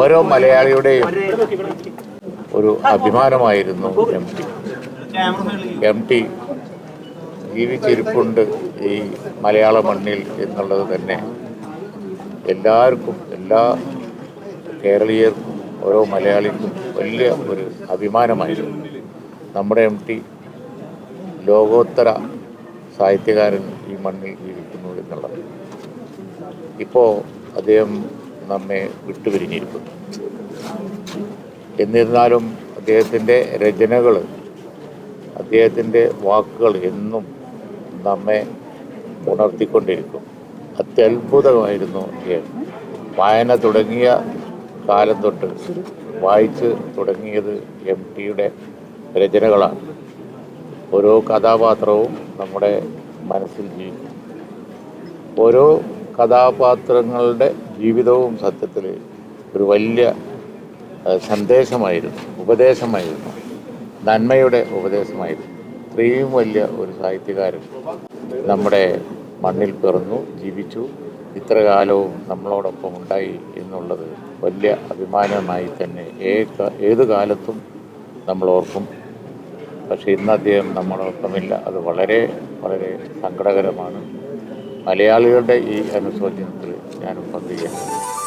ഓരോ മലയാളിയുടെയും ഒരു അഭിമാനമായിരുന്നു എം ടി. എം ടി ജീവിച്ചിരിപ്പുണ്ട് ഈ മലയാള മണ്ണിൽ എന്നുള്ളത് തന്നെ. എല്ലാവർക്കും എല്ലാ കേരളീയർക്കും ഓരോ മലയാളിക്കും വലിയ ഒരു അഭിമാനമായിരുന്നു. നമ്മുടെ എം ടി ലോകോത്തര സാഹിത്യകാരൻ ഈ മണ്ണിൽ ജീവിക്കുന്നു എന്നുള്ളത്. ഇപ്പോൾ അദ്ദേഹം നമ്മെ വിട്ടുപിരിഞ്ഞിരിക്കുന്നു. എന്നിരുന്നാലും അദ്ദേഹത്തിന്റെ രചനകൾ അദ്ദേഹത്തിന്റെ വാക്കുകൾ എന്നും നമ്മെ ഉണർത്തിക്കൊണ്ടിരിക്കും. അത്യത്ഭുതമായിരുന്നു വായന തുടങ്ങിയ കാലം തൊട്ട് വായിച്ച് തുടങ്ങിയത് എം ടിയുടെ രചനകളാണ്. ഓരോ കഥാപാത്രവും നമ്മുടെ മനസ്സിൽ ജീവിക്കും. ഓരോ കഥാപാത്രങ്ങളുടെ ജീവിതവും സത്യത്തിൽ ഒരു വലിയ സന്ദേശമായിരുന്നു ഉപദേശമായിരുന്നു. നന്മയുടെ ഉപദേശമായിരുന്നു. ഇത്രയും വലിയ ഒരു സാഹിത്യകാരൻ നമ്മുടെ മണ്ണിൽ പിറന്നു ജീവിച്ചു. ഇത്ര കാലവും നമ്മളോടൊപ്പം ഉണ്ടായി എന്നുള്ളത് വലിയ അഭിമാനമായി തന്നെ ഏത് കാലത്തും നമ്മൾ ഓർക്കും. പക്ഷേ ഇന്ന് അദ്ദേഹം നമ്മളോടൊപ്പമില്ല. അത് വളരെ വളരെ സങ്കടകരമാണ്. മലയാളികളുടെ ഈ അനുശോചനത്തിൽ 那都不对呀。